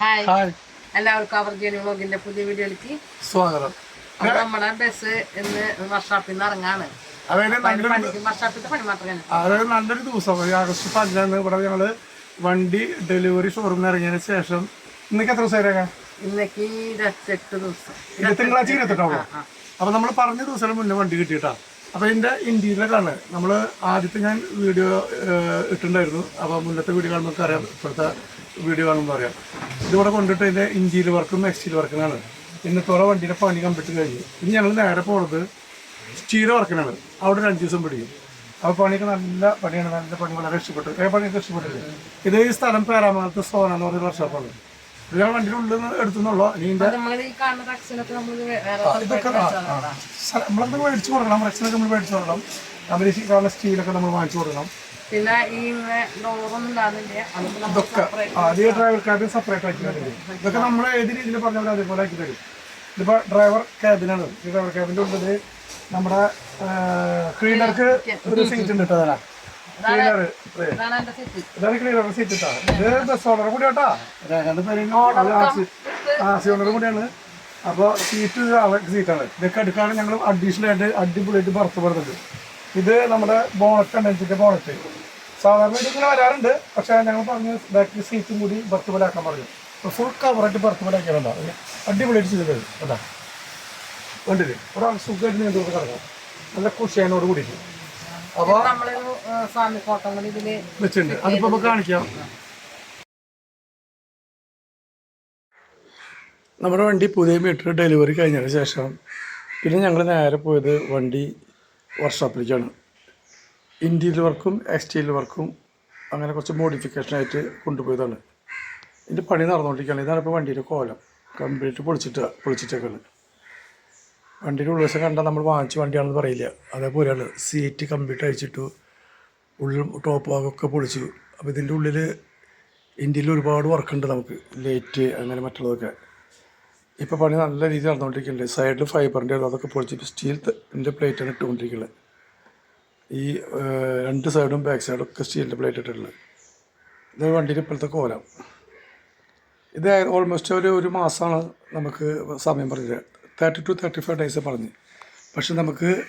Hi. Hi. എല്ലാവർക്കും അവർ ജനി വ്ളോഗിന്റെ പുതിയ വീഡിയോയിലേക്ക് സ്വാഗതം. അപ്പൊ നമ്മുടെ ബസ് ഇന്ന് വർഷാപ്പിൽ നിന്ന് ഇറങ്ങാണ്. അതായത് നല്ലൊരു പണിക്ക് വർഷാപ്പിലത്തെ പണി മാത്രമേ അതായത് നല്ലൊരു ദിവസം. ആഗസ്റ്റ് പതിനാന്ന് ഇവിടെ ഞങ്ങൾ വണ്ടി ഡെലിവറി ഷോറൂമിൽ ഇറങ്ങിയതിന് ശേഷം ഇന്നൊക്കെ എത്ര ദിവസം ഇന്നേക്ക് ഇരുപത്തെട്ട് ദിവസം. തിങ്കളാഴ്ച ഇരുപത്തെട്ടാവോ അപ്പൊ നമ്മൾ പറഞ്ഞ ദിവസം മുന്നേ വണ്ടി കിട്ടിയിട്ടാ? അപ്പൊ ഇതിന്റെ ഇന്റീരിയറാണ് നമ്മൾ ആദ്യത്തെ ഞാൻ വീഡിയോ ഇട്ടിട്ടുണ്ടായിരുന്നു. അപ്പൊ മുന്നത്തെ വീഡിയോ കാണുമ്പോൾ അറിയാം. ഇപ്പോഴത്തെ വീഡിയോ കാണുമ്പോൾ അറിയാം. ഇതിവിടെ കൊണ്ടിട്ട് ഇതിന്റെ ഇന്റീരിയർ വർക്കും എക്സ്റ്റീരിയർ വർക്കിനാണ് ഇന്നത്തോടെ വണ്ടിയുടെ പണി കമ്പിട്ട് കഴിഞ്ഞു. ഇനി ഞങ്ങൾ നേരെ പോണത് സ്റ്റീൽ വർക്കിനാണ്. അവിടെ ഒരു ദിവസം പിടിക്കും. അപ്പോൾ പണിയൊക്കെ നല്ല പണിയാണ്. നല്ല പണി. വളരെ ഇഷ്ടപ്പെട്ടു. പണിയൊക്കെ ഇഷ്ടപ്പെട്ടില്ലേ? ഇത് ഈ സ്ഥലം പേരാമംഗലത്ത് സോന എന്ന് പറഞ്ഞ വർഷാപ്പാണ് വണ്ടിയുടെ ഉള്ളിൽ എടുത്തുന്നുള്ളൂ ഇതിന്റെ ഇതൊക്കെ നമ്മളെന്തൊക്കെ മേടിച്ചു കൊടുക്കണം? റക്ഷനൊക്കെ നമ്മൾ മേടിച്ചു കൊടുക്കണം. നമ്മൾ ഈ കാണുന്ന സ്റ്റീലൊക്കെ നമ്മൾ വാങ്ങിച്ചു കൊടുക്കണം. പിന്നെ ഈ ഇതൊക്കെ. ആദ്യം ഡ്രൈവർ ക്യാബിൻ സെപ്പറേറ്റ് ആക്കി തരും. ഇതൊക്കെ നമ്മൾ ഏത് രീതിയിൽ പറഞ്ഞാൽ അതേപോലെ ആക്കി തരും. ഇതിപ്പോൾ ഡ്രൈവർ ക്യാബിനാണ് ഈ ഡ്രൈവർ ക്യാബിന്റെ ഉള്ളിൽ നമ്മുടെ ക്ലീനർക്ക് ഒരു സീറ്റ് ഉണ്ട് കേട്ടോ ക്ലീനർ ഇതാണ് സെറ്റ് ഇതാണ് ക്ലീനർ സീറ്റ് കേട്ടോ ഇത് ബസ് ഓണർ കൂടി കേട്ടാ രേഖന്റെ പേര് ആ ഓണർ കൂടിയാണ്. അപ്പോൾ സീറ്റ് അവർക്ക് സീറ്റാണ് ഇതൊക്കെ എടുക്കാണ് ഞങ്ങൾ അഡീഷണൽ ആയിട്ട് അടിപൊളിയായിട്ട് പുറത്ത് പറഞ്ഞത് ഇത് നമ്മുടെ ബോണറ്റ് കണ്ടൻസിന്റെ ബോണറ്റ് സാധാരണ ഇങ്ങനെ വരാറുണ്ട്. പക്ഷേ ഞങ്ങൾ പറഞ്ഞ് ബാക്കിൽ സീറ്റും കൂടി ബർത്ത് പോലെ ആക്കാൻ പറഞ്ഞു അപ്പോൾ ഫുൾ കവറായിട്ട് ബർത്ത് പോലെ ആക്കിയാലുണ്ടോ അടിപൊളിയായിട്ട് ചെയ്തത്. അതാ. വേണ്ടത് ഒരാൾ സുഖമായിട്ട് നീണ്ടു കിടക്കാം നല്ല കുഷിയാനോട് കൂടിയിട്ട്. അപ്പോൾ നമ്മളൊരു സ്വാമി ഫോട്ടോ കൂടി ഇതിൽ വെച്ചിട്ടുണ്ട്. അതിപ്പോ നമുക്ക് കാണിക്കാം. നമ്മുടെ വണ്ടി പുതിയ മീറ്റർ ഡെലിവറി കഴിഞ്ഞതിന് ശേഷം പിന്നെ ഞങ്ങൾ നേരെ പോയത് വണ്ടി വർക്ക്ഷോപ്പിലേക്കാണ് ഇന്റീരിയർ വർക്കും എക്സ്റ്റീരിയർ വർക്കും അങ്ങനെ കുറച്ച് മോഡിഫിക്കേഷനായിട്ട് കൊണ്ടുപോയതാണ്. ഇതിന്റെ പണി നടന്നുകൊണ്ടിരിക്കുകയാണ് ഇതാണ് ഇപ്പോൾ വണ്ടിയുടെ കോലം. കംപ്ലീറ്റ് പൊളിച്ചിട്ട് പൊളിച്ചിട്ടേക്കാണ്. വണ്ടിയുടെ ഉൾവശം കണ്ടാൽ നമ്മൾ വാങ്ങിച്ച വണ്ടിയാണെന്ന് പറയില്ല. അതേപോലെയാണ് സീറ്റ് കംപ്ലീറ്റ് അഴിച്ചിട്ടു ഉള്ളിൽ ടോപ്പ് ഭാഗമൊക്കെ പൊളിച്ചു. അപ്പോൾ ഇതിന്റെ ഉള്ളിൽ ഇന്ത്യയിൽ ഒരുപാട് വർക്കുണ്ട് നമുക്ക്. ലൈറ്റ് അങ്ങനെ മറ്റുള്ളതൊക്കെ. ഇപ്പോൾ പണി നല്ല രീതിയിൽ നടന്നുകൊണ്ടിരിക്കുന്നുണ്ട്. സൈഡിൽ ഫൈബറിന്റെ അതൊക്കെ പൊളിച്ച് സ്റ്റീലിന്റെ പ്ലേറ്റാണ് ഇട്ടുകൊണ്ടിരിക്കുന്നത്. ഈ രണ്ട് സൈഡും ബാക്ക് സൈഡും ഒക്കെ സ്റ്റീലിന്റെ പ്ലേറ്റ് ഇട്ടിട്ടുള്ളത് ഇത് വണ്ടിയുടെ ഇപ്പോഴത്തെ കോലം. ഇത് ഓൾമോസ്റ്റ് ഒരു ഒരു മാസമാണ് നമുക്ക് സമയം പറഞ്ഞത്. Thirty two thirty five days പറഞ്ഞ്. പക്ഷെ നമുക്ക്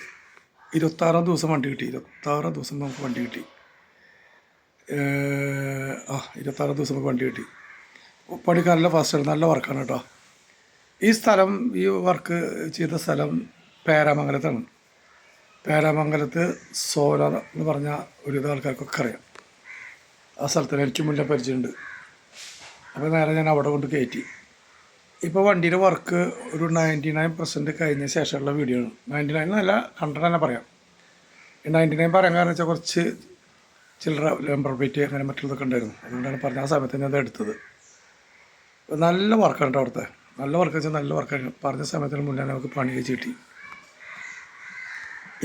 ഇരുപത്താറാം ദിവസം വണ്ടി കിട്ടി. ഇരുപത്താറാം ദിവസം നമുക്ക് വണ്ടി കിട്ടി. ആ ഇരുപത്താറാം ദിവസം നമുക്ക് വണ്ടി കിട്ടി. പണിക്ക് നല്ല നല്ല വർക്കാണ് കേട്ടോ. ഈ സ്ഥലം ഈ വർക്ക് ചെയ്ത സ്ഥലം പേരാമംഗലത്താണ്. പേരാമംഗലത്ത് സോല എന്ന് പറഞ്ഞ ഒരുവിധ ആൾക്കാർക്കൊക്കെ അറിയാം. ആ സ്ഥലത്തിന് എനിക്ക് മുന്നേ പരിചയമുണ്ട്. അപ്പോൾ നേരെ ഞാൻ അവിടെ കൊണ്ട് കയറ്റി ഇപ്പോൾ വണ്ടിയുടെ വർക്ക് ഒരു നയന്റി നയൻ പെർസെന്റ് കഴിഞ്ഞ ശേഷമുള്ള വീഡിയോ ആണ്. നയന്റി നയൻ എന്നല്ല ഹൺഡ്രഡ് തന്നെ പറയാം. നയന്റി നയൻ പറയാൻ കാരണം വെച്ചാൽ കുറച്ച് ചില്ലറ ലെമ്പർ പ്ലേറ്റ് അങ്ങനെ മറ്റുള്ളതൊക്കെ ഉണ്ടായിരുന്നു. അതുകൊണ്ടാണ് പറഞ്ഞ ആ സമയത്ത് തന്നെ അത് എടുത്തത്. നല്ല വർക്കാണ് കേട്ടോ അവിടുത്തെ. നല്ല വർക്ക് വെച്ചാൽ നല്ല വർക്കാണ് പറഞ്ഞ സമയത്തിന് മുന്നേ നമുക്ക് പണി കഴിച്ച് കിട്ടി.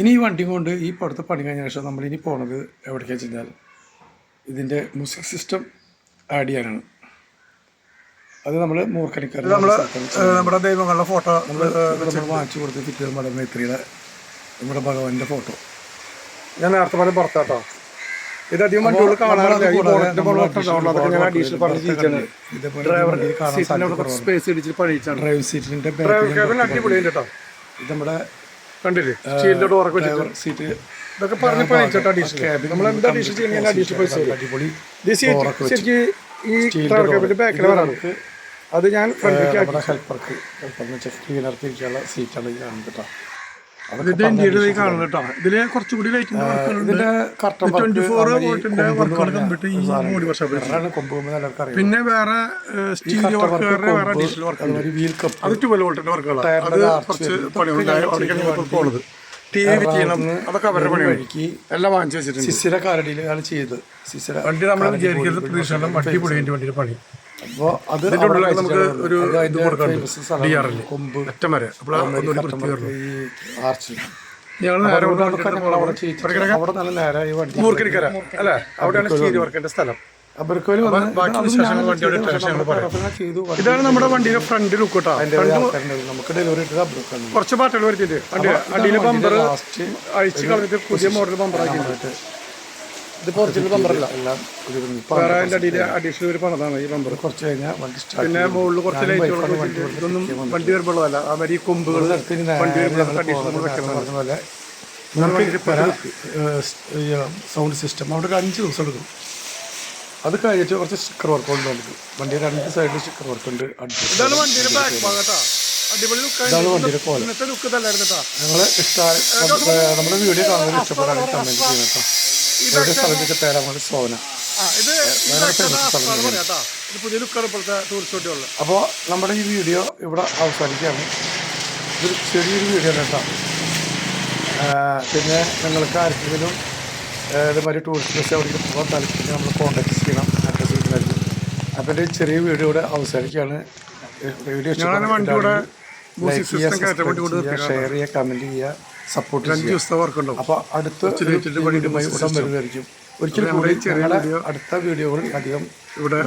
ഇനി ഈ വണ്ടി കൊണ്ട് ഈ പടുത്ത പണി കഴിഞ്ഞ ശേഷം നമ്മളിനി പോണത് എവിടേക്കാണെന്ന് വെച്ച് കഴിഞ്ഞാൽ ഇതിന്റെ മ്യൂസിക് സിസ്റ്റം ആഡ് ചെയ്യാനാണ്. അത് നമ്മൾ മൂർക്കനിക്കാർ നമ്മുടെ ദൈവങ്ങളുടെ ഫോട്ടോ നമ്മൾ നമ്മൾ വാങ്ങിച്ചു കൊടുത്ത് ഫിറ്റ് നമ്മുടെ മേത്രിയുടെ നമ്മുടെ ഭഗവാന്റെ ഫോട്ടോ. ഞാൻ നേരത്തെ പറഞ്ഞ പുറത്താട്ടോ. ഇത് അധികം വണ്ടികൾ കാണാറില്ല. ഈ ഇത് നമ്മുടെ കണ്ടില്ലേ? സ്റ്റീലിന്റെ ഡോറൊക്കെ വെച്ചിട്ട്. സീറ്റ് ഇതൊക്കെ പറഞ്ഞ് പണിയിച്ചിട്ട് അഡീഷണൽ നമ്മൾ എന്താ അഡീഷണൽ ചെയ്യുന്ന അഡീഷണൽ പൈസ അടിപൊളി ഈ ബാക്കിൽ വരാണ് അത് ഞാൻ ആക്കി ഹെൽപ്പർക്ക് ഹെൽപ്പറിന് ചെക്ക് സീറ്റാണ് ഈ കാണുന്നത് കേട്ടോ ഇത് ഇന്ത്യയിൽ കാണുന്നത് കേട്ടോ ഇതിൽ കുറച്ചുകൂടി പിന്നെ വേറെ സ്റ്റീൽ വർക്ക് വേറെ അഡീഷണൽ വർക്ക് അത് ട്വൽവ് വോൾട്ടിന്റെ വർക്കുകളാണ്. അത് കുറച്ച് പണികളുണ്ടായി അവിടേക്കാണ് ഞങ്ങൾ പോണത്. ടി വി ചെയ്യണം. അതൊക്കെ അവരുടെ പണിയാണ്. എല്ലാം വാങ്ങിച്ചു വെച്ചിട്ടുണ്ട്. സിസിര കാരടിയിലാണ് ചെയ്തത്. സിസിര വണ്ടി നമ്മൾ വിചാരിക്കുന്നത് പ്രതീക്ഷ വണ്ടി പൊടിയേണ്ടി വണ്ടിയുടെ പണി. അപ്പോൾ അത് നമുക്ക് ഒരു ഇത് കൊടുക്കാറുണ്ട് കൊമ്പ്. ഈ മൂർക്കരിക്കര അല്ലേ? അവിടെയാണ് വർക്കിന്റെ സ്ഥലം. ഇതാണ് നമ്മുടെ വണ്ടിയുടെ ഫ്രണ്ട് ലുക്ക് കുറച്ച് പാട്ടുകൾ വരുത്തിയിട്ട് വണ്ടി ബമ്പർ അഴിച്ച് കളഞ്ഞിട്ട് പുതിയ മോഡൽ ബമ്പർ ആക്കിയിട്ടുണ്ട്. ഇത് ഒറിജിനൽ ബമ്പറല്ല എല്ലാം വേറെ അതിന്റെ അടിയിൽ അഡീഷണൽ ഒരു പണതാണ് ഈ ബമ്പർ കുറച്ച് കഴിഞ്ഞാൽ വണ്ടി സ്റ്റാർട്ട് പിന്നെ മുകളിൽ കുറച്ച് ലൈറ്റുകളൊക്കെ വെച്ചിട്ട് ഇതൊന്നും വണ്ടി വരുമ്പോഴല്ല ആ വരി കൊമ്പുകൾ വണ്ടി വരുമ്പോൾ അഡീഷണൽ വെക്കണം പറഞ്ഞ പോലെ സൗണ്ട് സിസ്റ്റം അവിടെ ഒരു അഞ്ച് ദിവസം എടുക്കും. അത് കഴിഞ്ഞിട്ട് കുറച്ച് സ്റ്റിക്കർ വർക്ക് ഉണ്ട് നമുക്ക് വണ്ടിയുടെ രണ്ട് സൈഡിൽ സ്റ്റിക്കർ വർക്ക് ഉണ്ട് ഇതാണ് വണ്ടിയുടെ ബാക്ക് ഭാഗത്താ. വണ്ടിയുടെ കോല ഞങ്ങൾ നമ്മുടെ വീഡിയോ കാണുന്നത് ഇഷ്ടപ്പെടാൻ കമന്റ് ചെയ്യണം പുതിയ ലുക്കാണ് ഇപ്പോഴത്തെ ടൂറിസ്റ്റ് വണ്ടികളിൽ അപ്പോൾ നമ്മുടെ ഈ വീഡിയോ ഇവിടെ അവസാനിക്കുകയാണ്. ഇതൊരു ചെറിയൊരു വീഡിയോ കേട്ടോ. പിന്നെ നിങ്ങൾക്ക് ആർക്കെങ്കിലും ഇതുമാതിരി ടൂറിസ്റ്റ് ബസ് അവിടേക്ക് പോകാൻ താല്പര്യം നമ്മൾ കോൺടാക്ട് ചെയ്യണം. അഡ്രസ് കിട്ടുന്നതായിരിക്കും അപ്പോൾ എന്റെ ചെറിയ വീഡിയോ ഇവിടെ അവസാനിക്കുകയാണ്. വീഡിയോ ലൈക്ക് ചെയ്യുക ഷെയർ ചെയ്യുക കമന്റ് ചെയ്യുക. സപ്പോർട്ട് ചെയ്യുക അപ്പോൾ അടുത്ത വീഡിയോയുമായി ഉടൻ വരുന്നതായിരിക്കും ഒരിക്കലും കൂടി ഞങ്ങളുടെ അടുത്ത വീഡിയോകളിൽ അധികം ഇവിടെ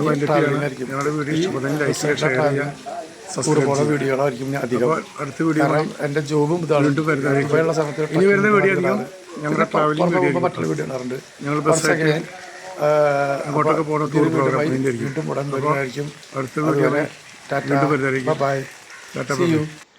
പോകുന്ന വീഡിയോകളായിരിക്കും ഞാൻ അധികം. അടുത്ത വീഡിയോ എന്റെ ജോബും ഇതാണ്. ഇപ്പോഴുള്ള സമയത്ത് ഇനി വരുന്ന വീഡിയോ ഞങ്ങളുടെ ട്രാവലിംഗ് മറ്റുള്ള വീഡിയോ ഉണ്ടാറുണ്ട് ഞങ്ങൾ ബസ് അങ്ങോട്ടൊക്കെ പോകുന്ന വീണ്ടും ഉടൻ വരുന്നതായിരിക്കും. അടുത്ത വീഡിയോ ബൈ ടാറ്റ.